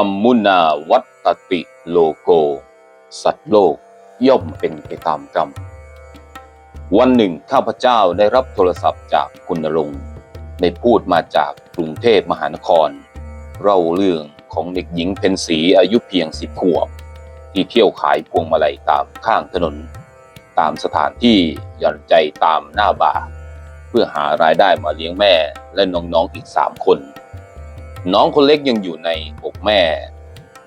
รมมุนาวัตติโลโก สัตว์โลกย่อมเป็นไปตามกรรม วันหนึ่งข้าพเจ้าได้รับโทรศัพท์จากคุณณรงค์ได้พูดมาจากกรุงเทพมหานคร เล่าเรื่องของเด็กหญิงเพนสีอายุเพียงสิบขวบ ที่เที่ยวขายพวงมาลัยตามข้างถนน ตามสถานที่หย่อนใจตามหน้าบาร์เพื่อหารายได้มาเลี้ยงแม่และน้องๆอีกสามคน น้องคนเล็กยังอยู่ในอกแม่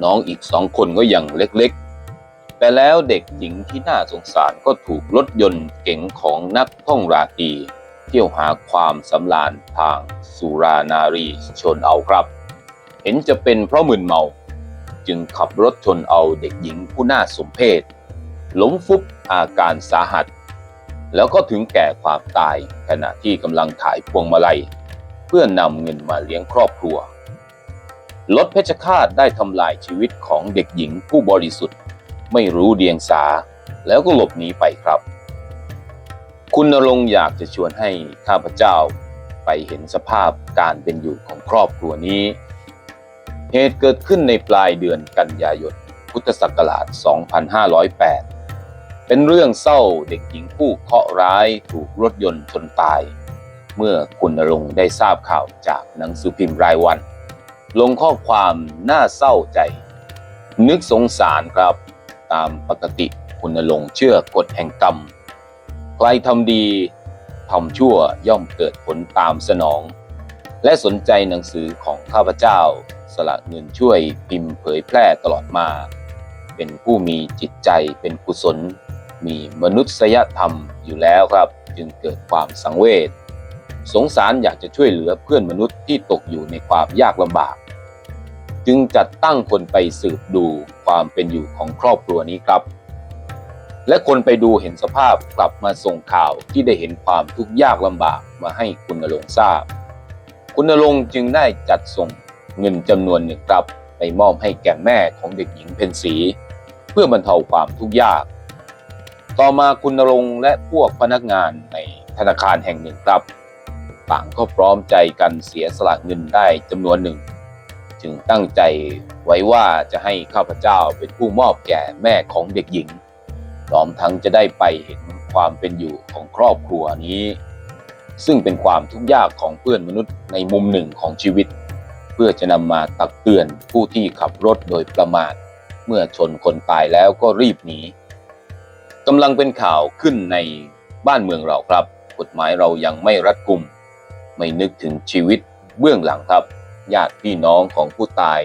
น้องอีกสองคนก็ยังเล็กๆ แต่แล้วเด็กหญิงที่น่าสงสารก็ถูกรถยนต์เก๋งของนักท่องราตรีเที่ยวหาความสำราญทางสุรานารีชนเอาครับ เห็นจะเป็นเพราะมึนเมา จึงขับรถชนเอาเด็กหญิงผู้น่าสมเพชล้มฟุบอาการสาหัส แล้วก็ถึงแก่ความตายขณะที่กำลังขายพวงมาลัย เพื่อนำเงินมาเลี้ยงครอบครัว รถเพชฌฆาตได้ทำลายชีวิตของเด็กหญิงผู้บริสุทธิ์ ไม่รู้เดียงสา แล้วก็หลบหนีไปครับ คุณณรงอยากจะชวนให้ข้าพเจ้าไปเห็นสภาพการเป็นอยู่ของครอบครัวนี้ เหตุเกิดขึ้นในปลายเดือนกันยายนพุทธศักราช 2508 เป็นเรื่องเศร้าเด็กหญิงผู้เคราะห์ร้ายถูกรถยนต์ชนตาย เมื่อคุณณรงได้ทราบข่าวจากหนังสือพิมพ์รายวัน ลงข้อความน่าเศร้าใจ นึกสงสารครับ ตามปกติคุณณรงเชื่อกฎแห่งกรรม ใครทำดีทำชั่วย่อมเกิดผลตามสนอง และสนใจหนังสือของข้าพเจ้า สละเงินช่วยพิมพ์เผยแพร่ตลอดมา เป็นผู้มีจิตใจเป็นกุศล มีมนุษยธรรมอยู่แล้วครับ จึงเกิดความสังเวชสงสารอยากจะช่วยเหลือเพื่อนมนุษย์ที่ตกอยู่ในความยากลำบาก จึงจัดตั้งคนไปสืบดูความเป็นอยู่ของครอบครัวนี้ครับ และคนไปดูเห็นสภาพกลับมาส่งข่าวที่ได้เห็นความทุกข์ยากลำบากมาให้คุณณรงทราบ คุณณรงจึงได้จัดส่งเงินจำนวนหนึ่งครับ ไปมอบให้แก่แม่ของเด็กหญิงเพนสี เพื่อบรรเทาความทุกข์ยาก ต่อมาคุณณรงและพวกพนักงานในธนาคารแห่งหนึ่งครับต่างก็พร้อมใจกันเสียสละเงินได้จำนวนหนึ่ง จึงตั้งใจไว้ว่าจะให้ข้าพเจ้าเป็นผู้มอบแก่แม่ของเด็กหญิงพร้อมทั้งจะได้ไปเห็นความเป็นอยู่ของครอบครัวนี้ ซึ่งเป็นความทุกข์ยากของเพื่อนมนุษย์ในมุมหนึ่งของชีวิต เพื่อจะนำมาตักเตือนผู้ที่ขับรถโดยประมาท เมื่อชนคนตายแล้วก็รีบหนีกำลังเป็นข่าวขึ้นในบ้านเมืองเราครับ กฎหมายเรายังไม่รัดกุม ไม่นึกถึงชีวิตเบื้องหลังครับ ญาติพี่น้องของผู้ตาย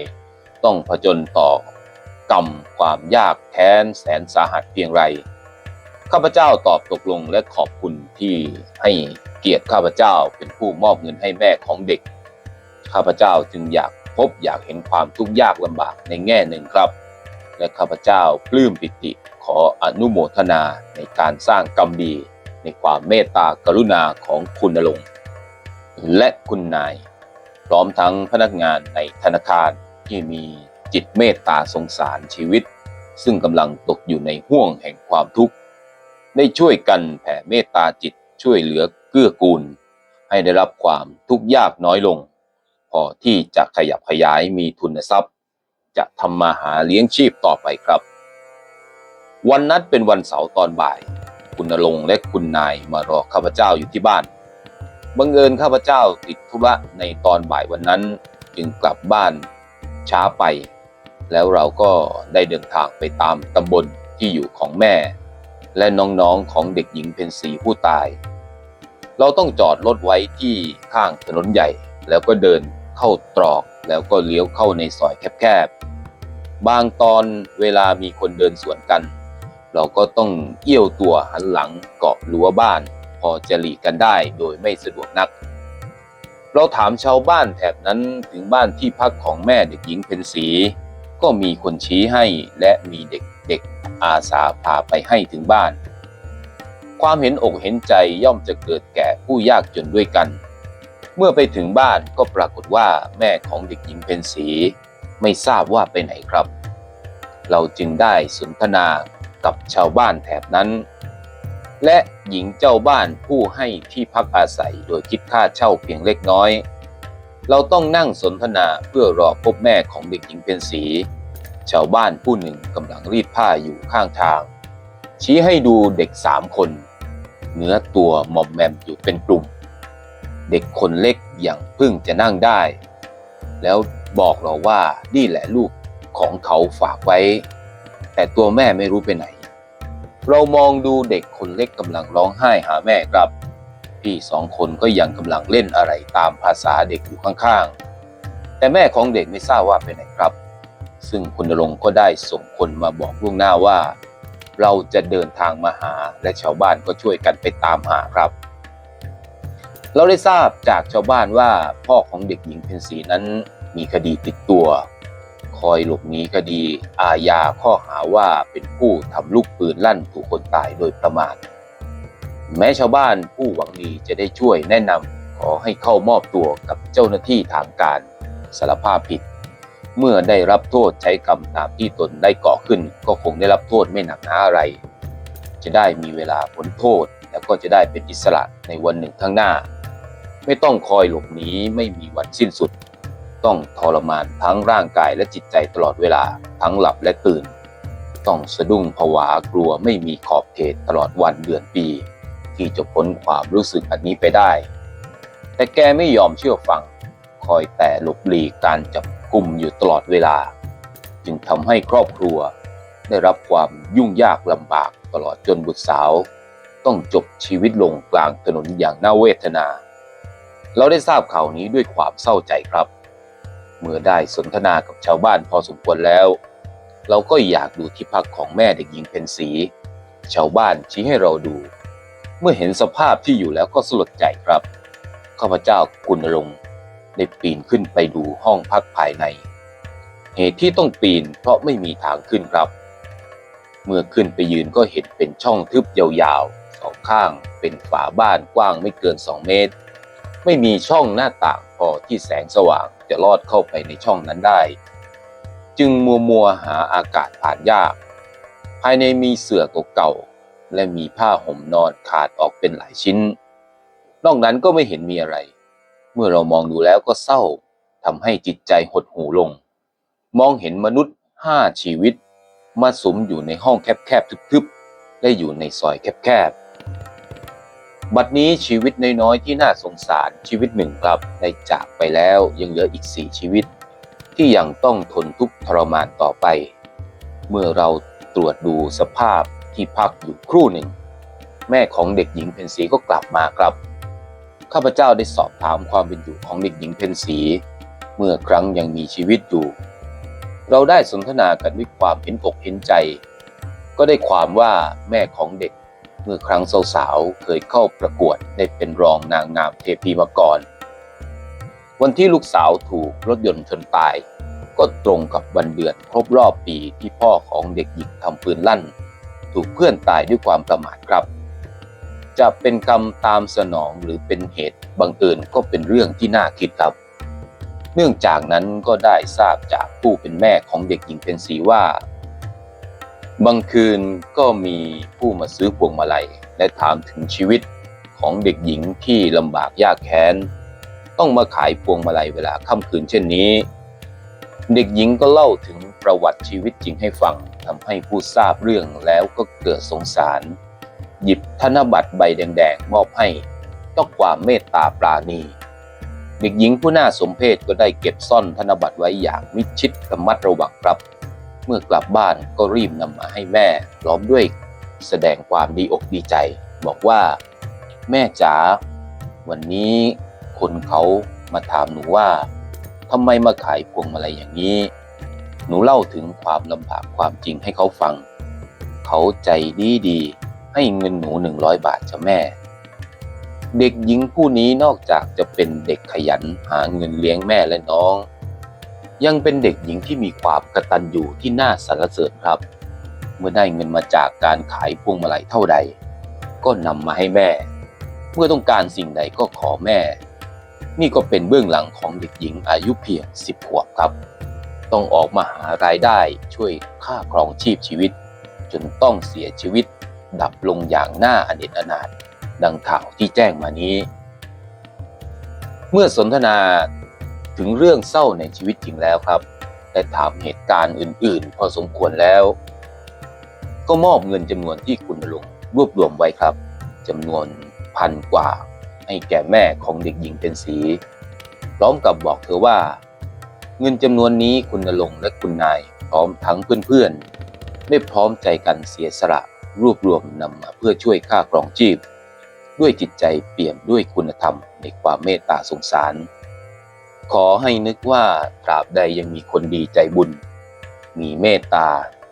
ต้องผจญต่อกรรมความยากแค้นแสนสาหัสเพียงไร ข้าพเจ้าตอบตกลงและขอบคุณที่ให้เกียรติข้าพเจ้าเป็นผู้มอบเงินให้แม่ของเด็ก ข้าพเจ้าจึงอยากพบอยากเห็นความทุกข์ยากลำบากในแง่หนึ่งครับ และข้าพเจ้าปลื้มปิติขออนุโมทนาในการสร้างกรรมดีในความเมตตากรุณาของคุณณรงและคุณนาย พร้อมทั้งพนักงานในธนาคารที่มีจิตเมตตาสงสารชีวิต ซึ่งกำลังตกอยู่ในห่วงแห่งความทุกข์ ได้ช่วยกันแผ่เมตตาจิตช่วยเหลือเกื้อกูล ให้ได้รับความทุกข์ยากน้อยลง พอที่จะขยับขยายมีทุนทรัพย์ จะทำมาหาเลี้ยงชีพต่อไปครับ วันนัดเป็นวันเสาร์ตอนบ่าย คุณณรงค์และคุณนายมารอข้าพเจ้าอยู่ที่บ้าน บังเอิญข้าพเจ้าติดธุระในตอนบ่ายวันนั้น จึงกลับบ้านช้าไป แล้วเราก็ได้เดินทางไปตามตำบลที่อยู่ของแม่ และน้องๆของเด็กหญิงเพนสีผู้ตาย เราต้องจอดรถไว้ที่ข้างถนนใหญ่ แล้วก็เดินเข้าตรอกแล้วก็เลี้ยวเข้าในซอยแคบๆ บางตอนเวลามีคนเดินสวนกัน เราก็ต้องเอี้ยวตัวหันหลังเกาะรั้วบ้าน พอจะหลีกกันได้โดยไม่สะดวกนัก เราถามชาวบ้านแถบนั้นถึงบ้านที่พักของแม่เด็กหญิงเพนสีก็มีคนชี้ให้และมีเด็กๆอาสาพาไปให้ถึงบ้าน ความเห็นอกเห็นใจย่อมจะเกิดแก่ผู้ยากจนด้วยกัน เมื่อไปถึงบ้านก็ปรากฏว่าแม่ของเด็กหญิงเพนสีไม่ทราบว่าไปไหนครับ เราจึงได้สนทนากับชาวบ้านแถบนั้น และหญิงเจ้าบ้านผู้ให้ที่พักอาศัยโดยคิดค่าเช่าเพียงเล็กน้อย เราต้องนั่งสนทนาเพื่อรอพบแม่ของเด็กหญิงเป็นสี ชาวบ้านผู้หนึ่งกำลังรีดผ้าอยู่ข้างทาง ชี้ให้ดูเด็กสามคนเนื้อตัวหมอมแมมอยู่เป็นกลุ่ม เด็กคนเล็กอย่างพิ่งจะนั่งได้ แล้วบอกเราว่านี่แหละลูกของเขาฝากไว้ แต่ตัวแม่ไม่รู้ไปไหน เรามองดูเด็กคนเล็กกำลังร้องไห้หาแม่ครับ พี่สองคนก็ยังกำลังเล่นอะไรตามภาษาเด็กอยู่ข้างๆ แต่แม่ของเด็กไม่ทราบว่าไปไหนครับ ซึ่งคุณณรงก็ได้ส่งคนมาบอกล่วงหน้าว่า เราจะเดินทางมาหาและชาวบ้านก็ช่วยกันไปตามหาครับ เราได้ทราบจากชาวบ้านว่าพ่อของเด็กหญิงเพนสีนั้นมีคดีติดตัว คอยหลบหนีคดี อาญาข้อหาว่าเป็นผู้ทำลูกปืนลั่นถูกคนตายโดยประมาทแม้ชาวบ้านผู้หวังดีจะได้ช่วยแนะนำขอให้เข้ามอบตัวกับเจ้าหน้าที่ทางการสารภาพผิด เมื่อได้รับโทษใช้กรรมตามที่ตนได้ก่อขึ้น ก็คงได้รับโทษไม่หนักหนาอะไร จะได้มีเวลาพ้นโทษแล้วก็จะได้เป็นอิสระในวันหนึ่งข้างหน้า ไม่ต้องคอยหลบหนีไม่มีวันสิ้นสุด ต้องทรมานทั้งร่างกายและจิตใจตลอดเวลาทั้งหลับและตื่น ต้องสะดุ้งผวากลัวไม่มีขอบเขตตลอดวันเดือนปี ที่จะพ้นความรู้สึกอันนี้ไปได้ แต่แกไม่ยอมเชื่อฟัง คอยแต่หลบหลีกการจับกลุ่มอยู่ตลอดเวลา จึงทำให้ครอบครัว ได้รับความยุ่งยากลำบากตลอดจนบุตรสาว ต้องจบชีวิตลงกลางถนนอย่างน่าเวทนา เราได้ทราบข่าวนี้ด้วยความเศร้าใจครับ เมื่อได้สนทนากับชาวบ้านพอสมควรแล้ว เราก็อยากดูที่พักของแม่เด็กหญิงเพนสี ชาวบ้านชี้ให้เราดู เมื่อเห็นสภาพที่อยู่แล้วก็สลดใจครับข้าพเจ้ากุณรงค์ได้ปีนขึ้นไปดูห้องพักภายใน เหตุที่ต้องปีนเพราะไม่มีทางขึ้นครับ เมื่อขึ้นไปยืนก็เห็นเป็นช่องทึบยาวๆสองข้างเป็นฝาบ้านกว้างไม่เกิน 2 เมตร ไม่มีช่องหน้าต่างพอที่แสงสว่าง จะลอดเข้าไปในช่องนั้นได้ จึงมัวมัวหาอากาศผ่านยาก ภายในมีเสื่อเก่าๆและมีผ้าห่มนอนขาดออกเป็นหลายชิ้น นอกนั้นก็ไม่เห็นมีอะไร เมื่อเรามองดูแล้วก็เศร้าทำให้จิตใจหดหูลง มองเห็นมนุษย์ห้าชีวิต มาสมอยู่ในห้องแคบๆทึบๆและอยู่ในซอยแคบๆ บัดนี้ชีวิตน้อยๆที่น่าสงสารชีวิตหนึ่งครับได้จากไปแล้วยังเหลืออีกสี่ชีวิต ที่ยังต้องทนทุกข์ทรมานต่อไป เมื่อเราตรวจดูสภาพที่พักอยู่ครู่หนึ่ง แม่ของเด็กหญิงเพนสีก็กลับมาครับข้าพเจ้าได้สอบถามความเป็นอยู่ของเด็กหญิงเพนสีเมื่อครั้งยังมีชีวิตอยู่ เราได้สนทนากันด้วยความเห็นอกเห็นใจ ก็ได้ความว่าแม่ของเด็ก เมื่อครั้งสาวๆเคยเข้าประกวดได้เป็นรองนางงามเทพีมาก่อน วันที่ลูกสาวถูกรถยนต์ชนตาย ก็ตรงกับวันเดือนครบรอบปีที่พ่อของเด็กหญิงทำปืนลั่น ถูกเพื่อนตายด้วยความประมาทครับ จะเป็นกรรมตามสนองหรือเป็นเหตุบังเอิญก็เป็นเรื่องที่น่าคิดครับ เนื่องจากนั้นก็ได้ทราบจากผู้เป็นแม่ของเด็กหญิงเป็นสีว่า บางคืนก็มีผู้มาซื้อพวงมาลัยและถามถึงชีวิตของเด็กหญิงที่ลำบากยากแค้น ต้องมาขายพวงมาลัยเวลาค่ำคืนเช่นนี้ เด็กหญิงก็เล่าถึงประวัติชีวิตจริงให้ฟังทำให้ผู้ทราบเรื่องแล้วก็เกิดสงสาร หยิบธนบัตรใบแดงๆ มอบให้ต้องความเมตตาปราณีเด็กหญิงผู้น่าสมเพชก็ได้เก็บซ่อนธนบัตรไว้อย่างมิดชิดระมัดระวังครับ มื่อกลับบ้านก็รีบนำมาให้แม่พร้อมด้วยแสดงความดีอกดีใจ บอกว่า แม่จ๋าวันนี้คนเขามาถามหนูว่าทำไมมาขายพวงมาลัยอย่างนี้ หนูเล่าถึงความลำบากความจริงให้เขาฟัง เขาใจดีดีให้เงินหนูหนึ่งร้อยบาทจ้ะแม่ เด็กหญิงผู้นี้นอกจากจะเป็นเด็กขยันหาเงินเลี้ยงแม่และน้อง ยังเป็นเด็กหญิงที่มีความกระตัญญูที่น่าสรรเสริญครับ เมื่อได้เงินมาจากการขายพวงมาลัยเท่าใด ก็นำมาให้แม่ เมื่อต้องการสิ่งใดก็ขอแม่ นี่ก็เป็นเบื้องหลังของเด็กหญิงอายุเพียง 10 ขวบครับ ต้องออกมาหารายได้ช่วยค่าครองชีพชีวิต จนต้องเสียชีวิต ดับลงอย่างน่าอเนจอนาถดังข่าวที่แจ้งมานี้ เมื่อสนทนา ถึงเรื่องเศร้าในชีวิตจริงแล้วครับ และถามเหตุการณ์อื่น ๆ พอสมควรแล้ว ก็มอบเงินจำนวนที่คุณนรงรวบรวมไว้ครับจำนวนพันกว่า ให้แก่แม่ของเด็กหญิงเป็นสีพร้อมกับบอกเธอว่า เงินจำนวนนี้คุณนรงและคุณนายพร้อมทั้งเพื่อนๆได้พร้อมใจกันเสียสละรวบรวมนำมาเพื่อช่วยค่าครองชีพ ด้วยจิตใจเปี่ยมด้วยคุณธรรมในความเมตตาสงสาร ขอให้นึกว่าตราบใดยังมีคนดีใจบุญ มีเมตตา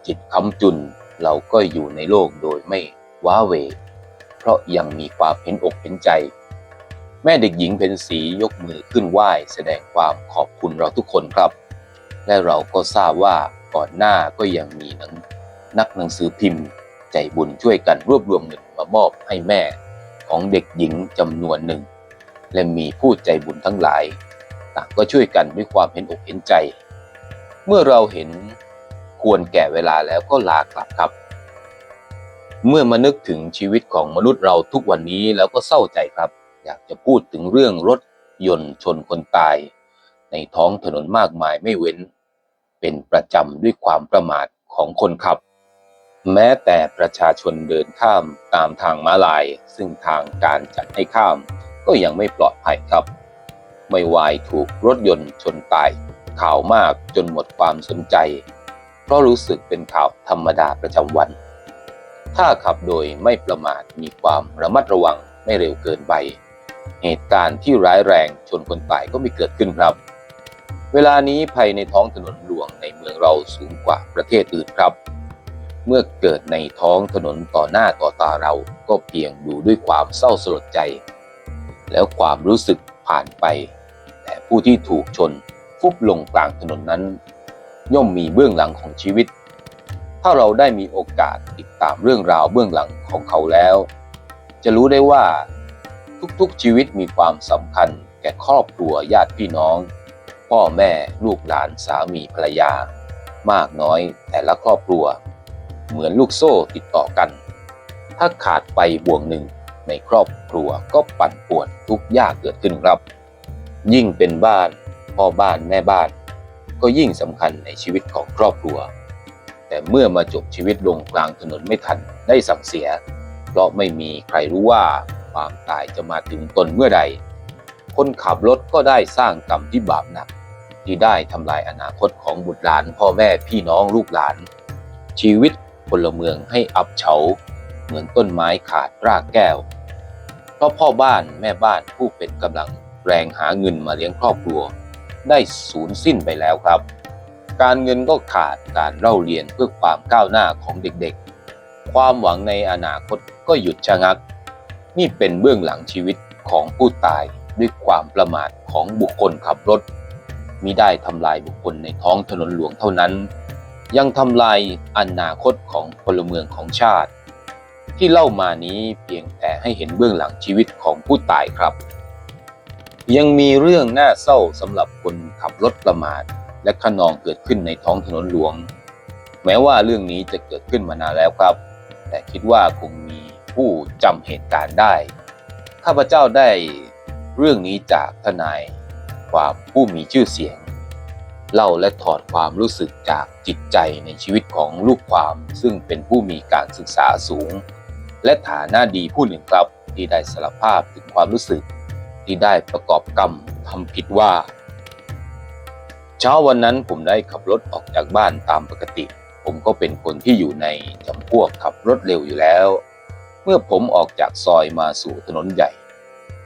จิตค้ำจุน เราก็อยู่ในโลกโดยไม่ว้าเว เพราะยังมีความเห็นอกเห็นใจ แม่เด็กหญิงเพนสียกมือขึ้นไหว้แสดงความขอบคุณเราทุกคนครับ และเราก็ทราบว่าก่อนหน้าก็ยังมีนังนักหนังสือพิมพ์ ใจบุญช่วยกันรวบรวมเงินมามอบให้แม่ของเด็กหญิงจำนวนหนึ่ง และมีผู้ใจบุญทั้งหลาย ต่างก็ช่วยกันด้วยความเห็นอกเห็นใจ เมื่อเราเห็นควรแก่เวลาแล้วก็ลากลับครับ เมื่อมานึกถึงชีวิตของมนุษย์เราทุกวันนี้แล้วก็เศร้าใจครับ อยากจะพูดถึงเรื่องรถยนต์ชนคนตาย ในท้องถนนมากมายไม่เว้น เป็นประจำด้วยความประมาทของคนขับ แม้แต่ประชาชนเดินข้ามตามทางม้าลาย ซึ่งทางการจัดให้ข้าม ก็ยังไม่ปลอดภัยครับ ไม่วายถูกรถยนต์ชนตาย ข่าวมากจนหมดความสนใจ เพราะรู้สึกเป็นข่าวธรรมดาประจำวัน ถ้าขับโดยไม่ประมาทมีความระมัดระวังไม่เร็วเกินไป เหตุการณ์ที่ร้ายแรงชนคนตายก็ไม่เกิดขึ้นครับ เวลานี้ภัยในท้องถนนหลวงในเมืองเราสูงกว่าประเทศอื่นครับ เมื่อเกิดในท้องถนนต่อหน้าต่อตาเราก็เพียงดูด้วยความเศร้าสลดใจ แล้วความรู้สึกผ่านไป แต่ผู้ที่ถูกชนฟุบลงกลางถนนนั้น ย่อมมีเบื้องหลังของชีวิต ถ้าเราได้มีโอกาสติดตามเรื่องราวเบื้องหลังของเขาแล้ว จะรู้ได้ว่า ทุกๆชีวิตมีความสำคัญแก่ครอบครัวญาติพี่น้อง พ่อแม่ลูกหลานสามีภรรยา มากน้อยแต่ละครอบครัว เหมือนลูกโซ่ติดต่อกัน ถ้าขาดไปบ่วงหนึ่งในครอบครัวก็ปั่นป่วนทุกยากเกิดขึ้นครับ ยิ่งเป็นบ้านพ่อบ้านแม่บ้าน ก็ยิ่งสำคัญในชีวิตของครอบครัว แต่เมื่อมาจบชีวิตลงกลางถนนไม่ทันได้สั่งเสีย เพราะไม่มีใครรู้ว่าความตายจะมาถึงตนเมื่อใด คนขับรถก็ได้สร้างกรรมที่บาปหนัก ที่ได้ทำลายอนาคตของบุตรหลานพ่อแม่พี่น้องลูกหลาน ชีวิตพลเมืองให้อับเฉา เหมือนต้นไม้ขาดรากแก้ว เพราะพ่อบ้านแม่บ้านผู้เป็นกำลัง แรงหาเงินมาเลี้ยงครอบครัว ได้สูญสิ้นไปแล้วครับ การเงินก็ขาดการเล่าเรียนเพื่อความก้าวหน้าของเด็กๆ ความหวังในอนาคตก็หยุดชะงัก นี่เป็นเบื้องหลังชีวิตของผู้ตายด้วยความประมาทของบุคคลขับรถมิได้ทำลายบุคคลในท้องถนนหลวงเท่านั้น ยังทำลายอนาคตของพลเมืองของชาติ ที่เล่ามานี้เพียงแต่ให้เห็นเบื้องหลังชีวิตของผู้ตายครับ ยังมีเรื่องน่าเศร้าสำหรับคนขับรถประมาท และขนองเกิดขึ้นในท้องถนนหลวง แม้ว่าเรื่องนี้จะเกิดขึ้นมานานแล้วครับ แต่คิดว่าคงมีผู้จำเหตุการณ์ได้ ข้าพเจ้าได้เรื่องนี้จากทนายความผู้มีชื่อเสียง เล่าและถอดความรู้สึกจากจิตใจในชีวิตของลูกความ ซึ่งเป็นผู้มีการศึกษาสูง และฐานะดีผู้หนึ่งครับที่ได้สารภาพถึงความรู้สึก ที่ได้ประกอบกรรมทำผิดว่า เช้าวันนั้นผมได้ขับรถออกจากบ้านตามปกติ ผมก็เป็นคนที่อยู่ในจำพวกขับรถเร็วอยู่แล้ว เมื่อผมออกจากซอยมาสู่ถนนใหญ่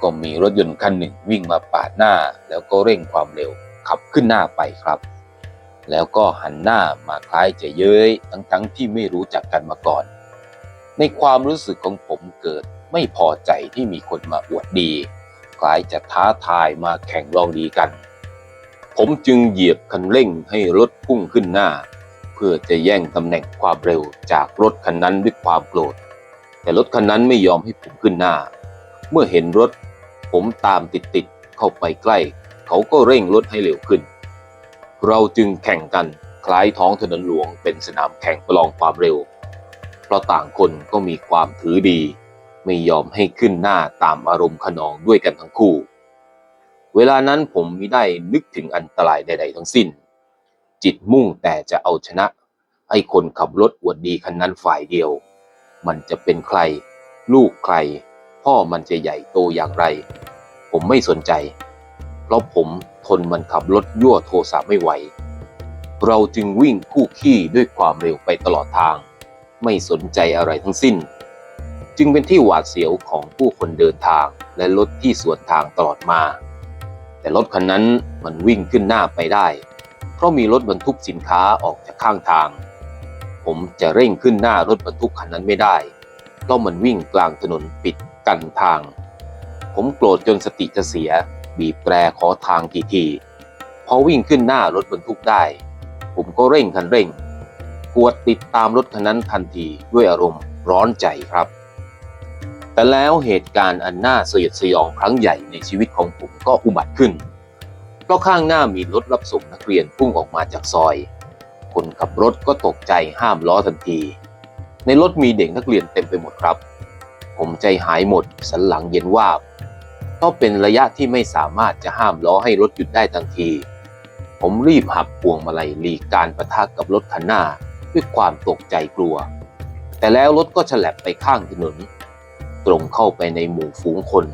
ก็มีรถยนต์คันหนึ่งวิ่งมาปาดหน้า แล้วก็เร่งความเร็วขับขึ้นหน้าไปครับ แล้วก็หันหน้ามาคล้ายจะเย้ยทั้งๆทที่ไม่รู้จักกันมาก่อน ในความรู้สึกของผมเกิดไม่พอใจที่มีคนมาอวดดี คล้ายจะท้าทายมาแข่งลองดีกัน ผมจึงเหยียบคันเร่งให้รถพุ่งขึ้นหน้า เพื่อจะแย่งตำแหน่งความเร็วจากรถคันนั้นด้วยความโกรธ แต่รถคันนั้นไม่ยอมให้ผมขึ้นหน้า เมื่อเห็นรถ ผมตามติดๆเข้าไปใกล้ เขาก็เร่งรถให้เร็วขึ้น เราจึงแข่งกันคล้ายท้องถนนหลวงเป็นสนามแข่งประลองความเร็ว เพราะต่างคนก็มีความถือดี ไม่ยอมให้ขึ้นหน้าตามอารมณ์ขนองด้วยกันทั้งคู่ เวลานั้นผมมิได้นึกถึงอันตรายใด ๆ ทั้งสิ้น จิตมุ่งแต่จะเอาชนะ ไอ้คนขับรถอวดดีคันนั้นฝ่ายเดียว มันจะเป็นใคร ลูกใคร พ่อมันจะใหญ่โตอย่างไร ผมไม่สนใจ เพราะผมทนมันขับรถยั่วโทสะไม่ไหว เราจึงวิ่งคู่ขี้ด้วยความเร็วไปตลอดทาง ไม่สนใจอะไรทั้งสิ้น จึงเป็นที่หวาดเสียวของผู้คนเดินทางและรถที่สวนทางตลอดมา แต่รถคันนั้นมันวิ่งขึ้นหน้าไปได้ เพราะมีรถบรรทุกสินค้าออกจากข้างทาง ผมจะเร่งขึ้นหน้ารถบรรทุกคันนั้นไม่ได้เพราะมันวิ่งกลางถนนปิดกันทาง ผมโกรธจนสติจะเสีย บีบแตรขอทางกี่ทีพอวิ่งขึ้นหน้ารถบรรทุกได้ ผมก็เร่งคันเร่งกวดติดตามรถคันนั้นทันทีด้วยอารมณ์ร้อนใจครับ แต่แล้วเหตุการณ์อันน่าสยดสยองครั้งใหญ่ในชีวิตของผมก็อุบัติขึ้น เพราะข้างหน้ามีรถรับส่งนักเรียนพุ่งออกมาจากซอย คนขับรถก็ตกใจห้ามล้อทันที ในรถมีเด็กนักเรียนเต็มไปหมดครับ ผมใจหายหมดสันหลังเย็นวาบเพราะเป็นระยะที่ไม่สามารถจะห้ามล้อให้รถหยุดได้ทันที ผมรีบหักพวงมาลัยหลีกการประทะกับรถคันหน้าด้วยความตกใจกลัว แต่แล้วรถก็ฉลับไปข้างถนน ตรงเข้าไปในหมู่ฝูงคน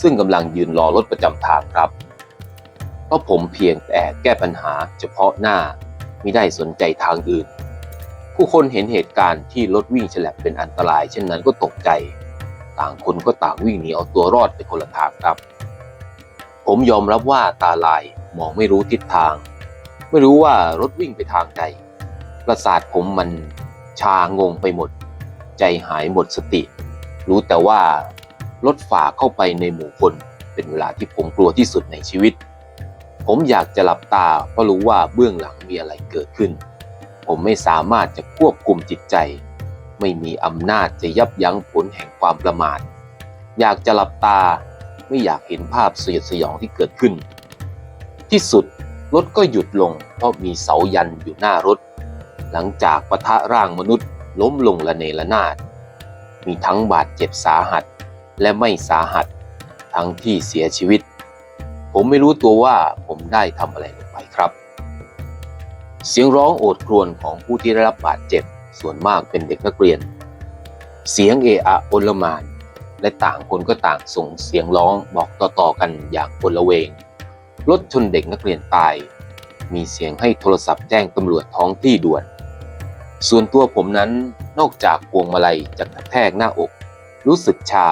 ซึ่งกำลังยืนรอรถประจำทางครับ เพราะผมเพียงแต่แก้ปัญหาเฉพาะหน้าไม่ได้สนใจทางอื่น ผู้คนเห็นเหตุการณ์ที่รถวิ่งฉลับเป็นอันตราย เช่นนั้นก็ตกใจ ต่างคนก็ต่างวิ่งหนีเอาตัวรอดไปคนละทางครับ ผมยอมรับว่าตาลายมองไม่รู้ทิศทาง ไม่รู้ว่ารถวิ่งไปทางใดประสาทผมมันชางงไปหมด ใจหายหมดสติ รู้แต่ว่า รถฝ่าเข้าไปในหมู่คน เป็นเวลาที่ผมกลัวที่สุดในชีวิต ผมอยากจะหลับตาเพราะรู้ว่าเบื้องหลังมีอะไรเกิดขึ้น ผมไม่สามารถจะควบคุมจิตใจ ไม่มีอำนาจจะยับยั้งผลแห่งความประมาท อยากจะหลับตาไม่อยากเห็นภาพสยดสยองที่เกิดขึ้น ที่สุดรถก็หยุดลงเพราะมีเสายันอยู่หน้ารถ หลังจากปะทะร่างมนุษย์ล้มลงละเนระนาด มีทั้งบาดเจ็บสาหัส และไม่สาหัส ทั้งที่เสียชีวิต ผมไม่รู้ตัวว่าผมได้ทำอะไรลงไปครับ เสียงร้องโอดครวญของผู้ที่ได้รับบาดเจ็บส่วนมากเป็นเด็กนักเรียน เสียงเอะอะโอลมาน และต่างคนก็ต่างส่งเสียงร้องบอกต่อๆกันอย่างโอละเวงรถชนเด็กนักเรียนตาย มีเสียงให้โทรศัพท์แจ้งตำรวจท้องที่ด่วน ส่วนตัวผมนั้น นอกจากพวงมาลัยจะกระแทกหน้าอก รู้สึกชา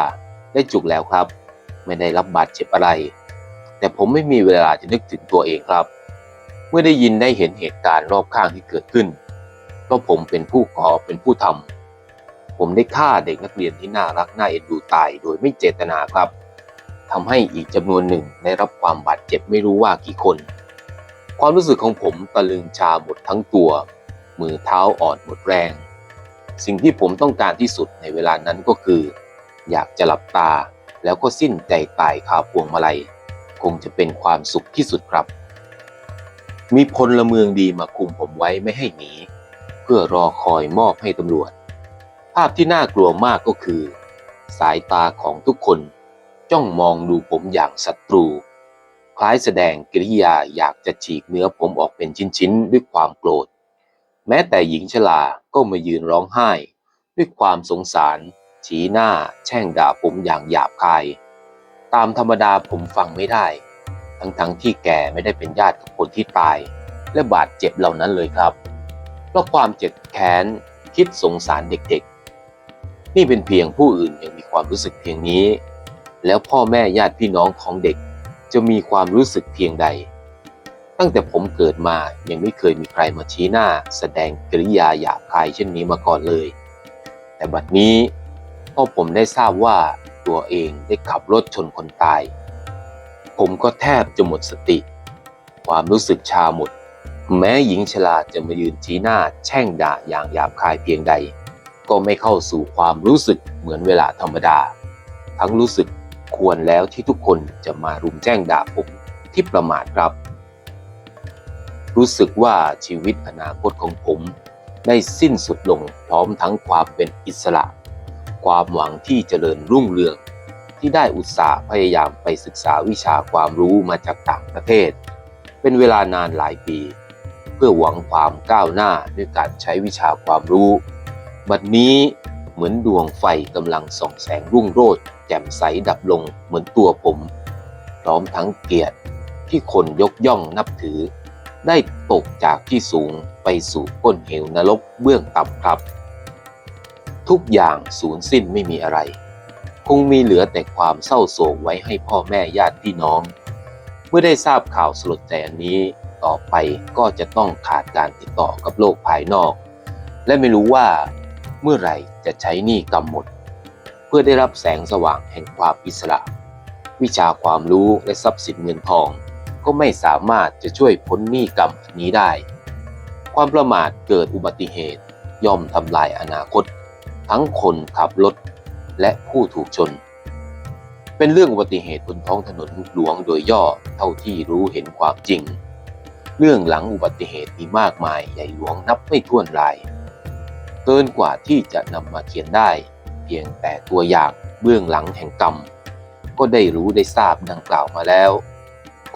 ได้จุกแล้วครับ ไม่ได้รับบาดเจ็บอะไร แต่ผมไม่มีเวลาจะนึกถึงตัวเองครับ เมื่อได้ยินได้เห็นเหตุการณ์รอบข้างที่เกิดขึ้นก็ผมเป็นผู้ก่อเป็นผู้ทำผมได้ฆ่าเด็กนักเรียนที่น่ารักน่าเอ็นดูตายโดยไม่เจตนาครับทำให้อีกจำนวนหนึ่งได้รับความบาดเจ็บไม่รู้ว่ากี่คน ความรู้สึกของผมตะลึงชาหมดทั้งตัว มือเท้าอ่อนหมดแรง สิ่งที่ผมต้องการที่สุดในเวลานั้นก็คือ อยากจะหลับตาแล้วก็สิ้นใจตายคาพวงมาลัย คงจะเป็นความสุขที่สุดครับ มีพลเมืองดีมาคุมผมไว้ไม่ให้หนี เพื่อรอคอยมอบให้ตำรวจ ภาพที่น่ากลัวมากก็คือ สายตาของทุกคนจ้องมองดูผมอย่างศัตรู คล้ายแสดงกิริยาอยากจะฉีกเนื้อผมออกเป็นชิ้นๆด้วยความโกรธ แม้แต่หญิงชราก็มายืนร้องไห้ ด้วยความสงสาร ชี้หน้า แช่งด่าผมอย่างหยาบคาย ตามธรรมดาผมฟังไม่ได้ ทั้งๆทที่แกไม่ได้เป็นญาติกับคนที่ตาย และบาดเจ็บเหล่านั้นเลยครับ เพราะความเจ็บแค้นคิดสงสารเด็กๆ นี่เป็นเพียงผู้อื่นยังมีความรู้สึกเพียงนี้ แล้วพ่อแม่ญาติพี่น้องของเด็กจะมีความรู้สึกเพียงใด ตั้งแต่ผมเกิดมายังไม่เคยมีใครมาชี้หน้า แสดงกริยาหยาบคายเช่นนี้มาก่อนเลย แต่บัดนี้พอผมได้ทราบว่าตัวเองได้ขับรถชนคนตาย ผมก็แทบจะหมดสติ ความรู้สึกชาหมด แม้หญิงชราจะมายืนชี้หน้าแช่งด่าอย่างหยาบคายเพียงใด ก็ไม่เข้าสู่ความรู้สึกเหมือนเวลาธรรมดา ทั้งรู้สึกควรแล้วที่ทุกคนจะมารุมแจ้งด่าผมที่ประมาทครับ รู้สึกว่าชีวิตอนาคตของผมได้สิ้นสุดลงพร้อมทั้งความเป็นอิสระ ความหวังที่เจริญรุ่งเรือง ที่ได้อุตส่าห์พยายามไปศึกษาวิชาความรู้มาจากต่างประเทศ เป็นเวลานานหลายปี เพื่อหวังความก้าวหน้าด้วยการใช้วิชาความรู้ บัดนี้เหมือนดวงไฟกำลังส่องแสงรุ่งโรจน์แจ่มใสดับลงเหมือนตัวผม พร้อมทั้งเกียรติที่คนยกย่องนับถือ ได้ตกจากที่สูงไปสู่ก้นเหวนรกเบื้องต่ำครับ ทุกอย่างสูญสิ้นไม่มีอะไร คงมีเหลือแต่ความเศร้าโศกไว้ให้พ่อแม่ญาติพี่น้อง เมื่อได้ทราบข่าวสลดใจอันนี้ต่อไปก็จะต้องขาดการติดต่อกับโลกภายนอก และไม่รู้ว่าเมื่อไหร่จะใช้หนี้กรรมหมด เพื่อได้รับแสงสว่างแห่งความอิสระ วิชาความรู้และทรัพย์สินเงินทอง ก็ไม่สามารถจะช่วยพ้นหนี้กรรมนนี้ได้ ความประมาทเกิดอุบัติเหตุย่อมทำลายอนาคต ทั้งคนขับรถและผู้ถูกชน เป็นเรื่องอุบัติเหตุบนท้องถนนหลวงโดยย่อเท่าที่รู้เห็นความจริง เรื่องหลังอุบัติเหตุมีมากมายใหญ่หลวงนับไม่ถ้วนราย เกินกว่าที่จะนำมาเขียนได้ เพียงแต่ตัวอย่างเบื้องหลังแห่งกรรม ก็ได้รู้ได้ทราบดังกล่าวมาแล้ว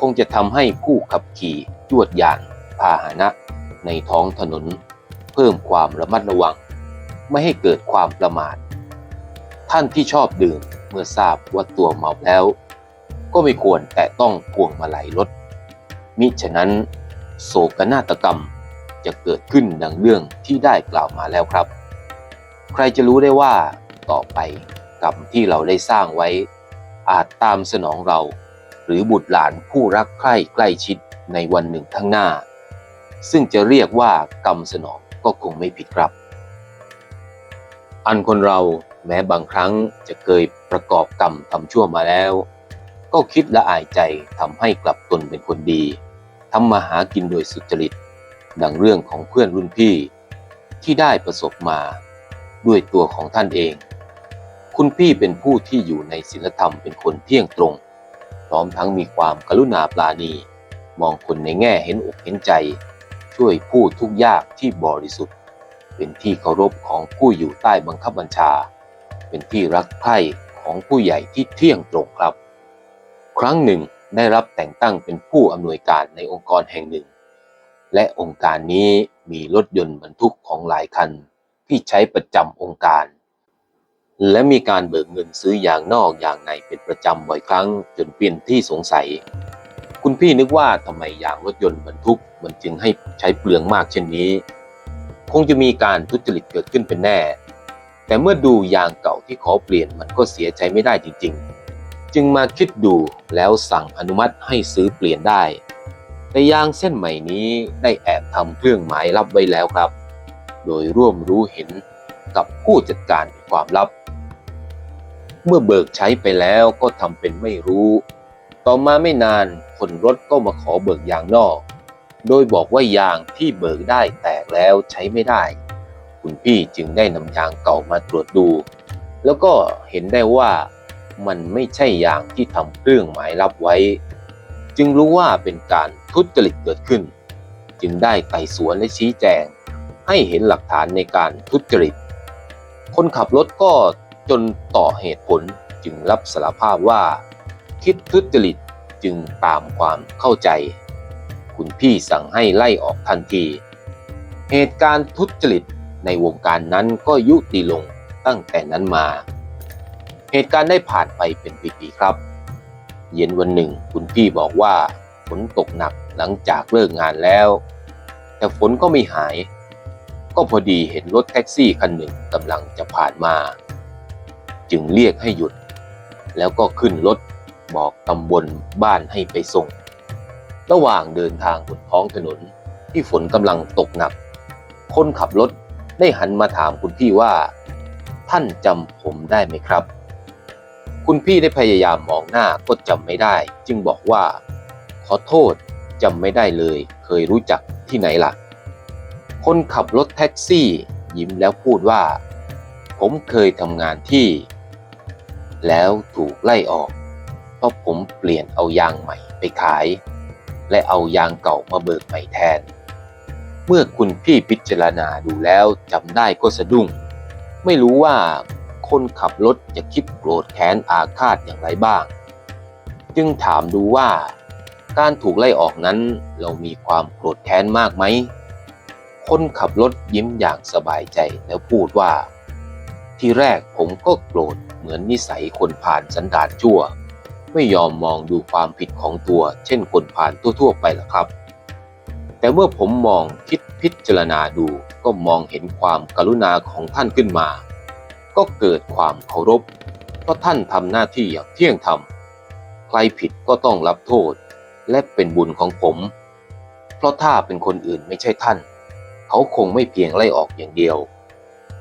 คงจะทำให้ผู้ขับขี่ยวดยานพาหนะ ในท้องถนน เพิ่มความระมัดระวัง ไม่ให้เกิดความประมาท ท่านที่ชอบดื่มเมื่อทราบว่าตัวเมาแล้ว ก็ไม่ควรแต่ต้องพวงมาลัยรถ มิฉะนั้น โศกนาฏกรรมจะเกิดขึ้นดังเรื่องที่ได้กล่าวมาแล้วครับ ใครจะรู้ได้ว่าต่อไปกรรมที่เราได้สร้างไว้ อาจตามสนองเรา รือบุตรหลานผู้รักใคร่ใกล้ชิดในวันหนึ่งข้างหน้า ซึ่งจะเรียกว่ากรรมสนองก็คงไม่ผิดครับ อันคนเราแม้บางครั้งจะเคยประกอบกรรมทำชั่วมาแล้ว ก็คิดละอายใจทำให้กลับตนเป็นคนดีทำมาหากินโดยสุจริต ดังเรื่องของเพื่อนรุ่นพี่ที่ได้ประสบมาด้วยตัวของท่านเอง คุณพี่เป็นผู้ที่อยู่ในศีลธรรมเป็นคนเที่ยงตรง ร้อมทั้งมีความกรุณาปราณี มองคนในแง่เห็นอกเห็นใจ ช่วยผู้ทุกข์ยากที่บริสุทธิ์ เป็นที่เคารพของผู้อยู่ใต้บังคับบัญชา เป็นที่รักใคร่ของผู้ใหญ่ที่เที่ยงตรงครับ ครั้งหนึ่งได้รับแต่งตั้งเป็นผู้อำนวยการในองค์กรแห่งหนึ่ง และองค์การนี้มีรถยนต์บรรทุกของหลายคันที่ใช้ประจำองค์การ และมีการเบิกเงินซื้ออย่างนอกอย่างในเป็นประจำบ่อยครั้งจนเปลี่ยนที่สงสัย คุณพี่นึกว่าทำไมยางรถยนต์บรรทุกมันจึงให้ใช้เปลืองมากเช่นนี้ คงจะมีการทุจริตเกิดขึ้นเป็นแน่ แต่เมื่อดูยางเก่าที่ขอเปลี่ยนมันก็เสียใจไม่ได้จริง ๆ จึงมาคิดดูแล้วสั่งอนุมัติให้ซื้อเปลี่ยนได้ แต่ยางเส้นใหม่นี้ได้แอบทำเครื่องหมายลับไว้แล้วครับ โดยร่วมรู้เห็นกับผู้จัดการความลับ เมื่อเบิกใช้ไปแล้วก็ทำเป็นไม่รู้ ต่อมาไม่นานคนรถก็มาขอเบิกยางนอก โดยบอกว่ายางที่เบิกได้แตกแล้วใช้ไม่ได้ คุณพี่จึงได้นำยางเก่ามาตรวจดู แล้วก็เห็นได้ว่ามันไม่ใช่ยางที่ทำเครื่องหมายลับไว้ จึงรู้ว่าเป็นการทุจริตเกิดขึ้น จึงได้ไต่สวนและชี้แจง ให้เห็นหลักฐานในการทุจริต คนขับรถก็ จนต่อเหตุผลจึงรับสารภาพว่า คิดทุจริตจึงตามความเข้าใจ คุณพี่สั่งให้ไล่ออกทันที เหตุการณ์ทุจริตในวงการนั้นก็ยุติลงตั้งแต่นั้นมา เหตุการณ์ได้ผ่านไปเป็นปีๆครับ เย็นวันหนึ่งคุณพี่บอกว่าฝนตกหนักหลังจากเลิกงานแล้ว แต่ฝนก็ไม่หาย ก็พอดีเห็นรถแท็กซี่คันหนึ่งกำลังจะผ่านมา จึงเรียกให้หยุด แล้วก็ขึ้นรถบอกตำบลบ้านให้ไปส่ง ระหว่างเดินทางบนท้องถนนที่ฝนกำลังตกหนัก คนขับรถได้หันมาถามคุณพี่ว่า ท่านจำผมได้ไหมครับ คุณพี่ได้พยายามมองหน้าก็จำไม่ได้ จึงบอกว่า ขอโทษจำไม่ได้เลย เคยรู้จักที่ไหนล่ะ คนขับรถแท็กซี่ ยิ้มแล้วพูดว่า ผมเคยทำงานที่ แล้วถูกไล่ออกเพราะผมเปลี่ยนเอายางใหม่ไปขาย และเอายางเก่ามาเบิกใหม่แทน เมื่อคุณพี่พิจารณาดูแล้วจำได้ก็สะดุ้ง ไม่รู้ว่าคคนขับรถจะคิดโกรธแค้นอาฆาตอย่างไรบ้าง จึงถามดูว่า การถูกไล่ออกนั้นเรามีความโกรธแค้นมากไหม คนขับรถยิ้มอย่างสบายใจแล้วพูดว่า ที่แรกผมก็โกรธ เหมือนนิสัยคนผ่านสันดานชั่ว ไม่ยอมมองดูความผิดของตัว เช่นคนผ่านทั่วๆไปล่ะครับ แต่เมื่อผมมองคิดพิจารณาดูก็มองเห็นความกรุณาของท่านขึ้นมา ก็เกิดความเคารพเพราะท่านทำหน้าที่อย่างเที่ยงธรรมใครผิดก็ต้องรับโทษ และเป็นบุญของผม เพราะถ้าเป็นคนอื่นไม่ใช่ท่าน เขาคงไม่เพียงไล่ออกอย่างเดียว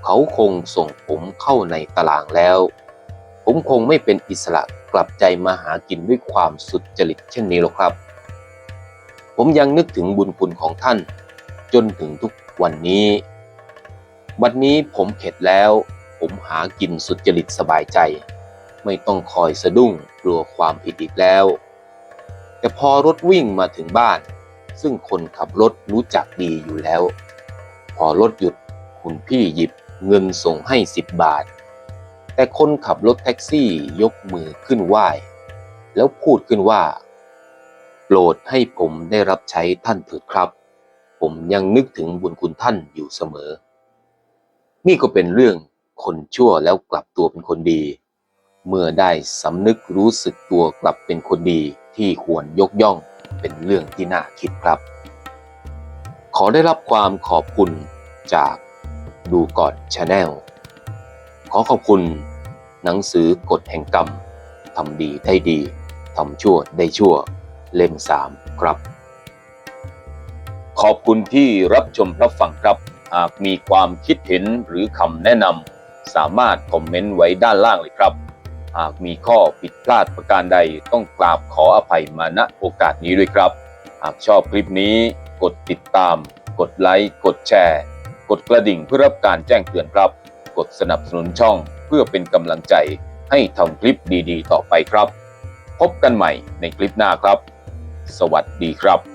เขาคงส่งผมเข้าในตารางแล้ว ผมคงไม่เป็นอิสระกลับใจมาหากินด้วยความสุดจริตเช่นนี้หรอกครับ ผมยังนึกถึงบุญคุณของท่าน จนถึงทุกวันนี้วันนี้ผมเข็ดแล้ว ผมหากินสุดจริตสบายใจ ไม่ต้องคอยสะดุ้งกลัวความผิดอีกแล้ว แต่พอรถวิ่งมาถึงบ้าน ซึ่งคนขับรถรู้จักดีอยู่แล้ว พอรถหยุดคุณพี่หยิบเงินส่งให้สิบบาท แต่คนขับรถแท็กซี่ยกมือขึ้นไหว้ แล้วพูดขึ้นว่า โปรดให้ผมได้รับใช้ท่านเถิดครับ ผมยังนึกถึงบุญคุณท่านอยู่เสมอ นี่ก็เป็นเรื่องคนชั่วแล้วกลับตัวเป็นคนดี เมื่อได้สำนึกรู้สึกตัวกลับเป็นคนดีที่ควรยกย่องเป็นเรื่องที่น่าคิดครับ ขอได้รับความขอบคุณจากดูก่อนชาแนล ขอขอบคุณ หนังสือกฎแห่งกรรมทำดีได้ดีทำชั่วได้ชั่ว เล่มสามครับ ขอบคุณที่รับชมรับฟังครับ หากมีความคิดเห็นหรือคำแนะนำสามารถคอมเมนต์ไว้ด้านล่างเลยครับ หากมีข้อผิดพลาดประการใดต้องกราบขออภัยมาณโอกาสนี้ด้วยครับ หากชอบคลิปนี้กดติดตาม กดไลค์ กดแชร์ กดกระดิ่งเพื่อรับการแจ้งเตือนครับ กดสนับสนุนช่องเพื่อเป็นกำลังใจให้ทำคลิปดีๆ ต่อไปครับ พบกันใหม่ในคลิปหน้าครับ สวัสดีครับ